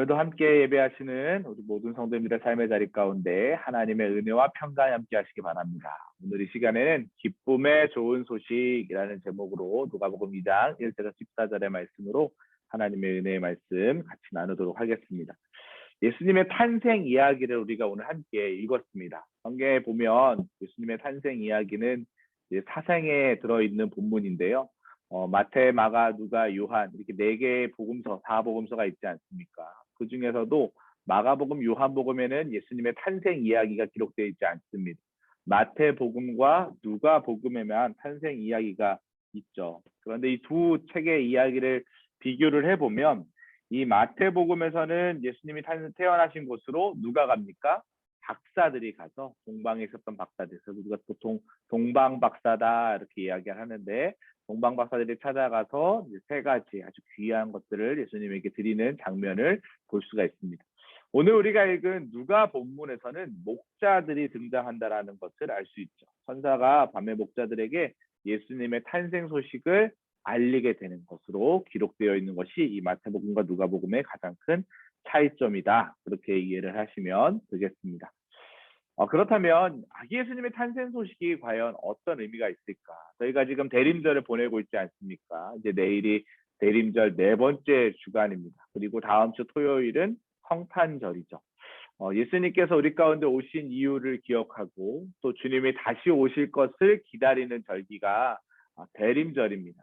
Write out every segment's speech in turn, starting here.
오늘도 함께 예배하시는 우리 모든 성도님들의 삶의 자리 가운데 하나님의 은혜와 평강이 함께 하시기 바랍니다. 오늘 이 시간에는 기쁨의 좋은 소식이라는 제목으로 누가복음 2장 1절에서 14절의 말씀으로 하나님의 은혜의 말씀 같이 나누도록 하겠습니다. 예수님의 탄생 이야기를 우리가 오늘 함께 읽었습니다. 성경에 보면 예수님의 탄생 이야기는 사생에 들어있는 본문인데요. 어, 마태, 마가, 누가, 요한 이렇게 네 개의 복음서, 사복음서가 있지 않습니까? 그 중에서도 마가복음, 요한복음에는 예수님의 탄생 이야기가 기록되어 있지 않습니다. 마태복음과 누가복음에만 탄생 이야기가 있죠. 그런데 이 두 책의 이야기를 비교를 해보면 이 마태복음에서는 예수님이 태어나신 곳으로 누가 갑니까? 박사들이 가서 동방에 있었던 박사들, 그래서 우리가 보통 동방 박사다 이렇게 이야기를 하는데 동방 박사들이 찾아가서 세 가지 아주 귀한 것들을 예수님에게 드리는 장면을 볼 수가 있습니다. 오늘 우리가 읽은 누가 본문에서는 목자들이 등장한다라는 것을 알 수 있죠. 선사가 밤의 목자들에게 예수님의 탄생 소식을 알리게 되는 것으로 기록되어 있는 것이 이 마태복음과 누가복음의 가장 큰 차이점이다. 그렇게 이해를 하시면 되겠습니다. 어, 그렇다면 아기 예수님의 탄생 소식이 과연 어떤 의미가 있을까? 저희가 지금 대림절을 보내고 있지 않습니까? 이제 내일이 대림절 네 번째 주간입니다. 그리고 다음 주 토요일은 성탄절이죠. 어, 예수님께서 우리 가운데 오신 이유를 기억하고 또 주님이 다시 오실 것을 기다리는 절기가 아, 대림절입니다.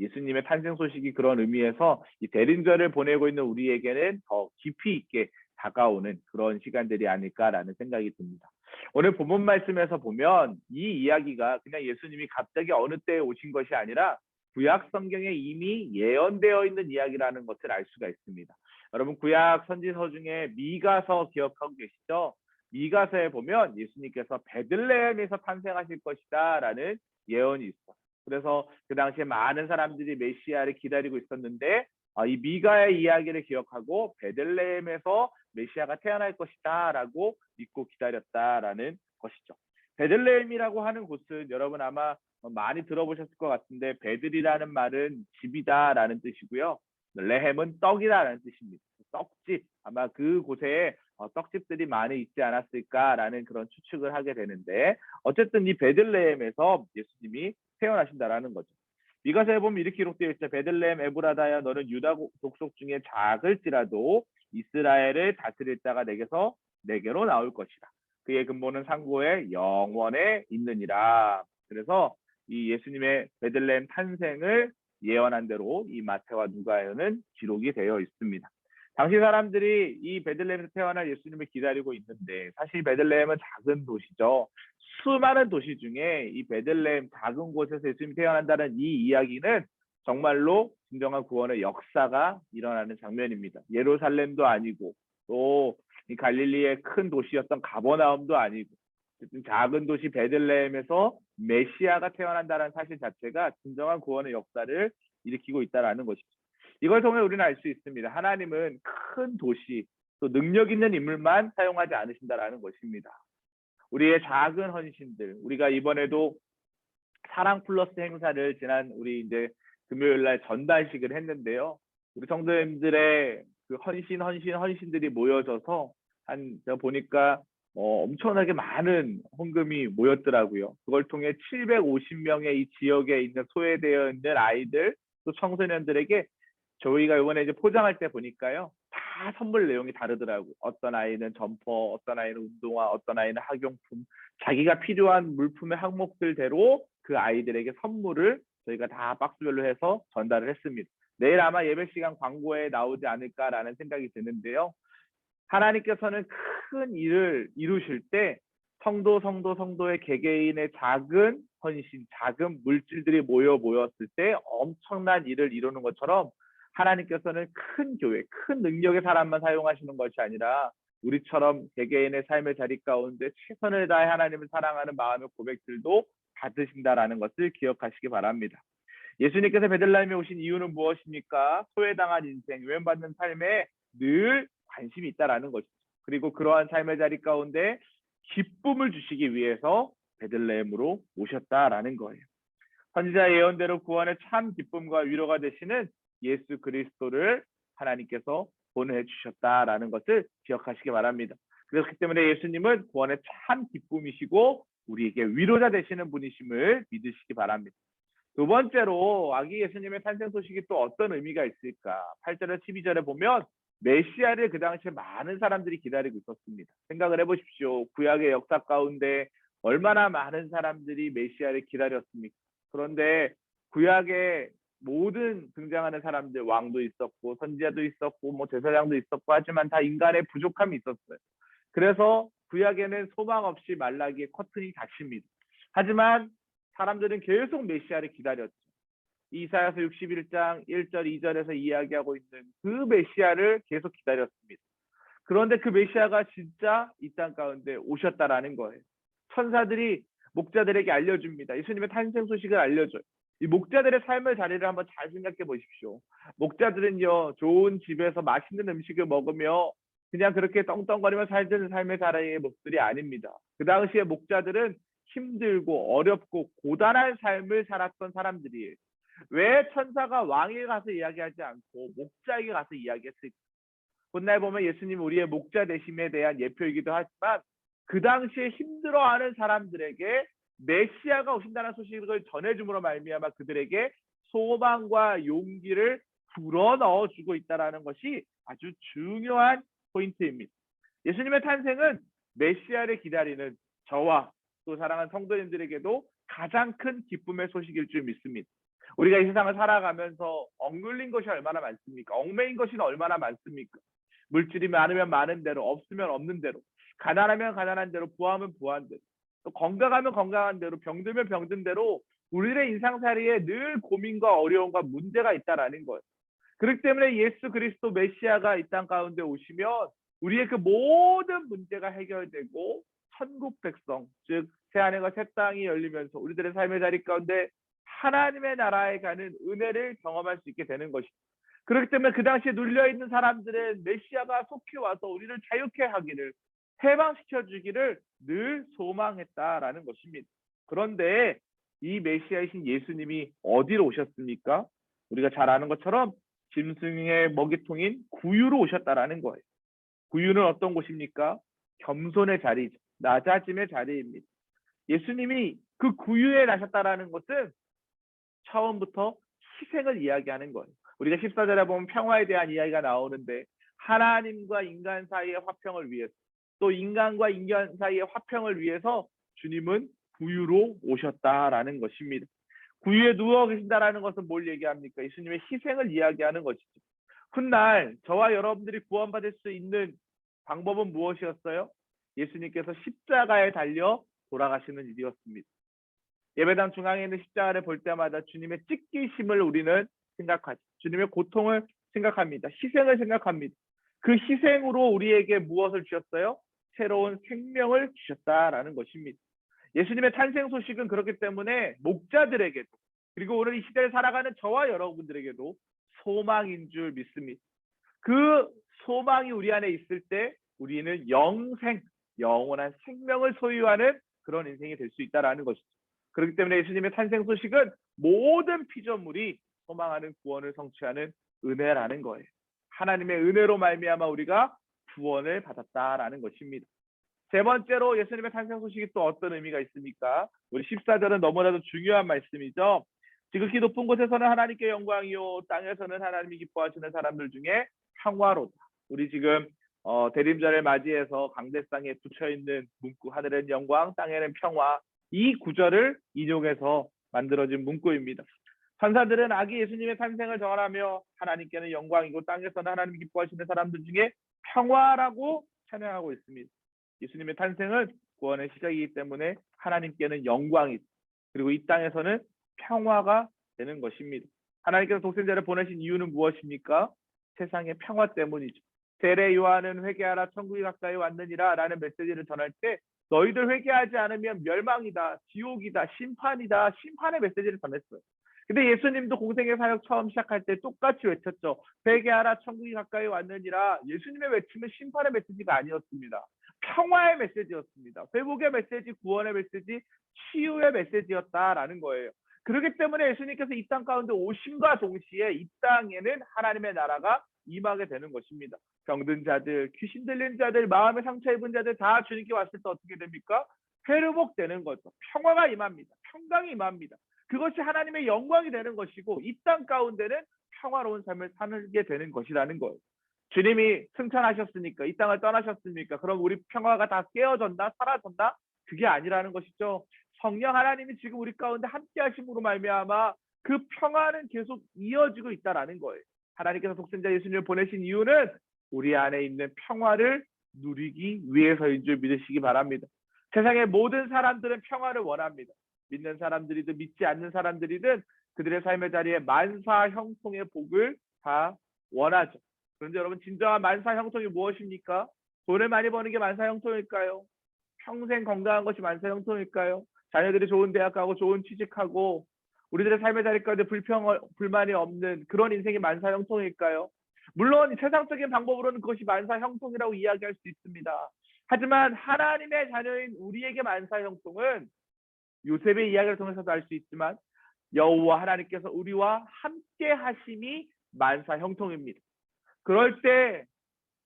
예수님의 탄생 소식이 그런 의미에서 이 대림절을 보내고 있는 우리에게는 더 깊이 있게 다가오는 그런 시간들이 아닐까라는 생각이 듭니다. 오늘 본문 말씀에서 보면 이 이야기가 그냥 예수님이 갑자기 어느 때에 오신 것이 아니라 구약 성경에 이미 예언되어 있는 이야기라는 것을 알 수가 있습니다. 여러분 구약 선지서 중에 미가서 기억하고 계시죠? 미가서에 보면 예수님께서 베들레헴에서 탄생하실 것이다라는 예언이 있어. 그래서 그 당시에 많은 사람들이 메시아를 기다리고 있었는데 아, 이 미가의 이야기를 기억하고 베들레헴에서 메시아가 태어날 것이다라고 믿고 기다렸다라는 것이죠. 베들레헴이라고 하는 곳은 여러분 아마 많이 들어보셨을 것 같은데 베들이라는 말은 집이다라는 뜻이고요. 레헴은 떡이다라는 뜻입니다. 떡집 아마 그 곳에 어, 떡집들이 많이 있지 않았을까라는 그런 추측을 하게 되는데 어쨌든 이 베들레헴에서 예수님이 태어나신다라는 거죠. 미가서에 보면 이렇게 기록되어 있죠. 베들레헴 에브라다야 너는 유다 족속 중에 작을지라도 이스라엘을 다스릴 자가 내게서 내게로 나올 것이다. 그의 근본은 상고의 영원에 있느니라. 그래서 이 예수님의 베들레헴 탄생을 예언한 대로 이 마태와 누가에는 기록이 되어 있습니다. 당시 사람들이 이 베들레헴에서 태어날 예수님을 기다리고 있는데 사실 베들레헴은 작은 도시죠. 수많은 도시 중에 이 베들레헴 작은 곳에서 예수님이 태어난다는 이 이야기는 정말로 진정한 구원의 역사가 일어나는 장면입니다. 예루살렘도 아니고 또 이 갈릴리의 큰 도시였던 가버나움도 아니고 작은 도시 베들레헴에서 메시아가 태어난다는 사실 자체가 진정한 구원의 역사를 일으키고 있다는 것이죠. 이걸 통해 우리는 알 수 있습니다. 하나님은 큰 도시 또 능력 있는 인물만 사용하지 않으신다라는 것입니다. 우리의 작은 헌신들, 우리가 이번에도 사랑 플러스 행사를 지난 우리 이제 금요일 날 전달식을 했는데요. 우리 성도님들의 그 헌신, 헌신, 헌신들이 모여져서 한 제가 보니까 어, 엄청나게 많은 헌금이 모였더라고요. 그걸 통해 750명의 이 지역에 있는 소외되어 있는 아이들 또 청소년들에게 저희가 이번에 이제 포장할 때 보니까요. 다 선물 내용이 다르더라고. 어떤 아이는 점퍼, 어떤 아이는 운동화, 어떤 아이는 학용품, 자기가 필요한 물품의 항목들대로 그 아이들에게 선물을 저희가 다 박스별로 해서 전달을 했습니다. 내일 아마 예배 시간 광고에 나오지 않을까라는 생각이 드는데요. 하나님께서는 큰 일을 이루실 때 성도, 성도, 성도의 개개인의 작은 헌신, 작은 물질들이 모여 모였을 때 엄청난 일을 이루는 것처럼 하나님께서는 큰 교회, 큰 능력의 사람만 사용하시는 것이 아니라 우리처럼 개개인의 삶의 자리 가운데 최선을 다해 하나님을 사랑하는 마음의 고백들도 받으신다라는 것을 기억하시기 바랍니다. 예수님께서 베들레헴에 오신 이유는 무엇입니까? 소외당한 인생, 유연받는 삶에 늘 관심이 있다라는 것이죠. 그리고 그러한 삶의 자리 가운데 기쁨을 주시기 위해서 베들레헴으로 오셨다라는 거예요. 선지자 예언대로 구원의 참 기쁨과 위로가 되시는 예수 그리스도를 하나님께서 보내주셨다라는 것을 기억하시기 바랍니다. 그렇기 때문에 예수님은 구원의 참 기쁨이시고 우리에게 위로자 되시는 분이심을 믿으시기 바랍니다. 두 번째로 아기 예수님의 탄생 소식이 또 어떤 의미가 있을까? 8절에 12절에 보면 메시아를 그 당시에 많은 사람들이 기다리고 있었습니다. 생각을 해보십시오. 구약의 역사 가운데 얼마나 많은 사람들이 메시아를 기다렸습니까? 그런데 구약의 모든 등장하는 사람들 왕도 있었고 선지자도 있었고 뭐 제사장도 있었고 하지만 다 인간의 부족함이 있었어요. 그래서 구약에는 소망 없이 말라기의 커튼이 닫힙니다. 하지만 사람들은 계속 메시아를 기다렸죠. 이사야서 61장 1절 2절에서 이야기하고 있는 그 메시아를 계속 기다렸습니다. 그런데 그 메시아가 진짜 이 땅 가운데 오셨다라는 거예요. 천사들이 목자들에게 알려줍니다. 예수님의 탄생 소식을 알려줘요. 이 목자들의 삶의 자리를 한번 잘 생각해 보십시오. 목자들은요, 좋은 집에서 맛있는 음식을 먹으며 그냥 그렇게 떵떵거리며 살던 삶의 자리의 목들이 아닙니다. 그 당시에 목자들은 힘들고 어렵고 고단한 삶을 살았던 사람들이에요. 왜 천사가 왕에게 가서 이야기하지 않고 목자에게 가서 이야기했을까? 훗날 보면 예수님 우리의 목자 되심에 대한 예표이기도 하지만 그 당시에 힘들어하는 사람들에게 메시아가 오신다는 소식을 전해줌으로 말미암아 그들에게 소망과 용기를 불어 넣어 주고 있다라는 것이 아주 중요한 포인트입니다. 예수님의 탄생은 메시아를 기다리는 저와 또 사랑하는 성도님들에게도 가장 큰 기쁨의 소식일 줄 믿습니다. 우리가 이 세상을 살아가면서 억눌린 것이 얼마나 많습니까? 얽매인 것이 얼마나 많습니까? 물질이 많으면 많은 대로, 없으면 없는 대로, 가난하면 가난한 대로, 부하면 부한 대로, 또 건강하면 건강한 대로, 병들면 병든 대로 우리의 인상살이에 늘 고민과 어려움과 문제가 있다라는 거예요. 그렇기 때문에 예수 그리스도 메시아가 이 땅 가운데 오시면 우리의 그 모든 문제가 해결되고 천국 백성, 즉 새하늘과 새 땅이 열리면서 우리들의 삶의 자리 가운데 하나님의 나라에 가는 은혜를 경험할 수 있게 되는 것이죠. 그렇기 때문에 그 당시에 눌려 있는 사람들은 메시아가 속히 와서 우리를 자유케 하기를 해방시켜 주기를 늘 소망했다라는 것입니다. 그런데 이 메시아이신 예수님이 어디로 오셨습니까? 우리가 잘 아는 것처럼 짐승의 먹이통인 구유로 오셨다라는 거예요. 구유는 어떤 곳입니까? 겸손의 자리죠. 낮아짐의 자리입니다. 예수님이 그 구유에 나셨다라는 것은 처음부터 희생을 이야기하는 거예요. 우리가 14절에 보면 평화에 대한 이야기가 나오는데 하나님과 인간 사이의 화평을 위해서 또 인간과 인간 사이의 화평을 위해서 주님은 구유로 오셨다라는 것입니다. 구유에 누워 계신다라는 것은 뭘 얘기합니까? 예수님의 희생을 이야기하는 것이죠. 훗날 저와 여러분들이 구원받을 수 있는 방법은 무엇이었어요? 예수님께서 십자가에 달려 돌아가시는 일이었습니다. 예배당 중앙에 있는 십자가를 볼 때마다 주님의 찢기심을 우리는 생각하죠. 주님의 고통을 생각합니다. 희생을 생각합니다. 그 희생으로 우리에게 무엇을 주셨어요? 새로운 생명을 주셨다라는 것입니다. 예수님의 탄생 소식은 그렇기 때문에 목자들에게도 그리고 오늘 이 시대를 살아가는 저와 여러분들에게도 소망인 줄 믿습니다. 그 소망이 우리 안에 있을 때 우리는 영생, 영원한 생명을 소유하는 그런 인생이 될 수 있다라는 것이죠. 그렇기 때문에 예수님의 탄생 소식은 모든 피조물이 소망하는 구원을 성취하는 은혜라는 거예요. 하나님의 은혜로 말미암아 우리가 구원을 받았다라는 것입니다. 세 번째로 예수님의 탄생 소식이 또 어떤 의미가 있습니까? 우리 14절은 너무나도 중요한 말씀이죠. 지극히 높은 곳에서는 하나님께 영광이요 땅에서는 하나님이 기뻐하시는 사람들 중에 평화로다. 우리 지금 어, 대림절을 맞이해서 강대상에 붙여 있는 문구 하늘은 영광, 땅에는 평화 이 구절을 인용해서 만들어진 문구입니다. 천사들은 아기 예수님의 탄생을 전하며 하나님께는 영광이고 땅에서는 하나님 기뻐하시는 사람들 중에 평화라고 찬양하고 있습니다. 예수님의 탄생은 구원의 시작이기 때문에 하나님께는 영광이 그리고 이 땅에서는 평화가 되는 것입니다. 하나님께서 독생자를 보내신 이유는 무엇입니까? 세상의 평화 때문이죠. 세례 요한은 회개하라 천국이 가까이 왔느니라 라는 메시지를 전할 때 너희들 회개하지 않으면 멸망이다, 지옥이다, 심판이다, 심판의 메시지를 전했어요. 근데 예수님도 공생의 사역 처음 시작할 때 똑같이 외쳤죠. 회개하라 천국이 가까이 왔느니라 예수님의 외침은 심판의 메시지가 아니었습니다. 평화의 메시지였습니다. 회복의 메시지, 구원의 메시지, 치유의 메시지였다라는 거예요. 그렇기 때문에 예수님께서 이 땅 가운데 오심과 동시에 이 땅에는 하나님의 나라가 임하게 되는 것입니다. 병든 자들, 귀신 들린 자들, 마음의 상처 입은 자들 다 주님께 왔을 때 어떻게 됩니까? 회복되는 거죠. 평화가 임합니다. 평강이 임합니다. 그것이 하나님의 영광이 되는 것이고 이 땅 가운데는 평화로운 삶을 살게 되는 것이라는 거예요. 주님이 승천하셨으니까 이 땅을 떠나셨으니까 그럼 우리 평화가 다 깨어졌나 사라졌나 그게 아니라는 것이죠. 성령 하나님이 지금 우리 가운데 함께 하심으로 말미암아 그 평화는 계속 이어지고 있다라는 거예요. 하나님께서 독생자 예수님을 보내신 이유는 우리 안에 있는 평화를 누리기 위해서인 줄 믿으시기 바랍니다. 세상의 모든 사람들은 평화를 원합니다. 믿는 사람들이든 믿지 않는 사람들이든 그들의 삶의 자리에 만사 형통의 복을 다 원하죠. 그런데 여러분 진정한 만사 형통이 무엇입니까? 돈을 많이 버는 게 만사 형통일까요? 평생 건강한 것이 만사 형통일까요? 자녀들이 좋은 대학 가고 좋은 취직하고 우리들의 삶의 자리 가운데 불평 불만이 없는 그런 인생이 만사 형통일까요? 물론 세상적인 방법으로는 그것이 만사 형통이라고 이야기할 수 있습니다. 하지만 하나님의 자녀인 우리에게 만사 형통은 요셉의 이야기를 통해서도 알 수 있지만 여호와 하나님께서 우리와 함께 하심이 만사 형통입니다. 그럴 때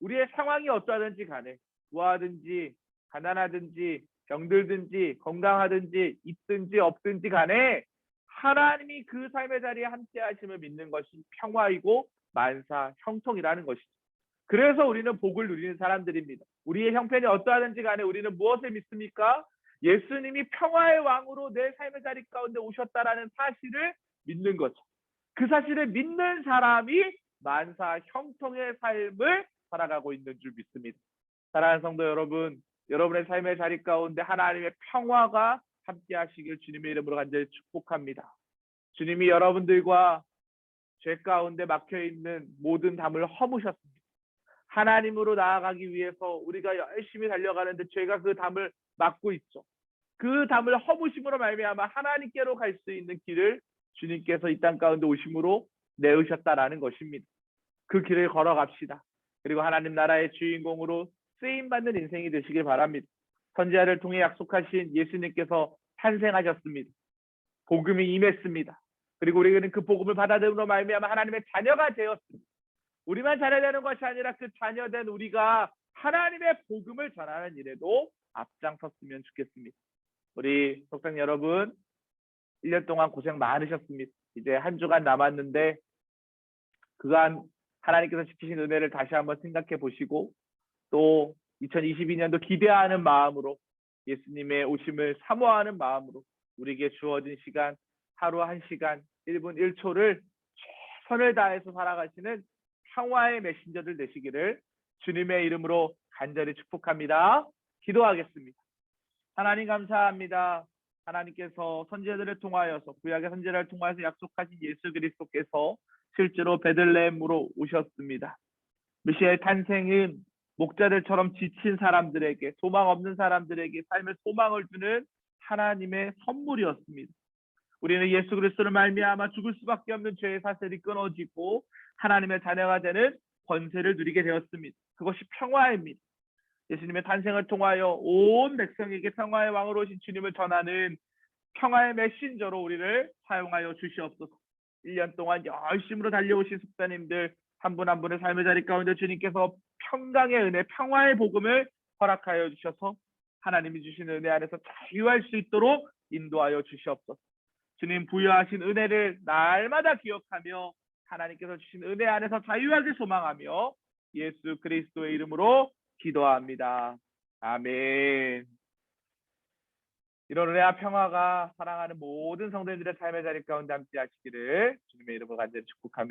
우리의 상황이 어떠하든지 간에 부하든지 가난하든지 병들든지 건강하든지 있든지 없든지 간에 하나님이 그 삶의 자리에 함께 하심을 믿는 것이 평화이고 만사 형통이라는 것이죠. 그래서 우리는 복을 누리는 사람들입니다. 우리의 형편이 어떠하든지 간에 우리는 무엇을 믿습니까? 예수님이 평화의 왕으로 내 삶의 자리 가운데 오셨다라는 사실을 믿는 거죠. 그 사실을 믿는 사람이 만사 형통의 삶을 살아가고 있는 줄 믿습니다. 사랑하는 성도 여러분, 여러분의 삶의 자리 가운데 하나님의 평화가 함께 하시길 주님의 이름으로 간절히 축복합니다. 주님이 여러분들과 죄 가운데 막혀 있는 모든 담을 허무셨습니다. 하나님으로 나아가기 위해서 우리가 열심히 달려가는데 죄가 그 담을 막고 있죠. 그 담을 허무심으로 말미암아 하나님께로 갈 수 있는 길을 주님께서 이 땅 가운데 오심으로 내으셨다라는 것입니다. 그 길을 걸어갑시다. 그리고 하나님 나라의 주인공으로 쓰임 받는 인생이 되시길 바랍니다. 선지자를 통해 약속하신 예수님께서 탄생하셨습니다. 복음이 임했습니다. 그리고 우리는 그 복음을 받아들임으로 말미암아 하나님의 자녀가 되었습니다. 우리만 자녀되는 것이 아니라 그 자녀된 우리가 하나님의 복음을 전하는 일에도 앞장섰으면 좋겠습니다. 우리 속상 여러분 1년 동안 고생 많으셨습니다. 이제 한 주간 남았는데 그간 하나님께서 지키신 은혜를 다시 한번 생각해 보시고 또 2022년도 기대하는 마음으로 예수님의 오심을 사모하는 마음으로 우리에게 주어진 시간 하루 한 시간 1분 1초를 최선을 다해서 살아가시는 평화의 메신저들 되시기를 주님의 이름으로 간절히 축복합니다. 기도하겠습니다. 하나님 감사합니다. 하나님께서 선제들을 통하여서 구약의 선제를 통하여서 약속하신 예수 그리스도께서 실제로 베들레헴으로 오셨습니다. 메시아의 탄생은 목자들처럼 지친 사람들에게 소망 없는 사람들에게 삶의 소망을 주는 하나님의 선물이었습니다. 우리는 예수 그리스도를 말미암아 죽을 수밖에 없는 죄의 사슬이 끊어지고 하나님의 자녀가 되는 권세를 누리게 되었습니다. 그것이 평화입니다. 예수님의 탄생을 통하여 온 백성에게 평화의 왕으로 오신 주님을 전하는 평화의 메신저로 우리를 사용하여 주시옵소서. 1년 동안 열심으로 달려오신 숙사님들 한 분 한 분의 삶의 자리 가운데 주님께서 평강의 은혜, 평화의 복음을 허락하여 주셔서 하나님이 주신 은혜 안에서 자유할 수 있도록 인도하여 주시옵소서. 주님 부여하신 은혜를 날마다 기억하며 하나님께서 주신 은혜 안에서 자유하게 소망하며 예수 그리스도의 이름으로 기도합니다. 아멘. 이런 은혜와 평화가 사랑하는 모든 성도님들의 삶의 자리 가운데 함께 하시기를 주님의 이름으로 간절히 축복합니다.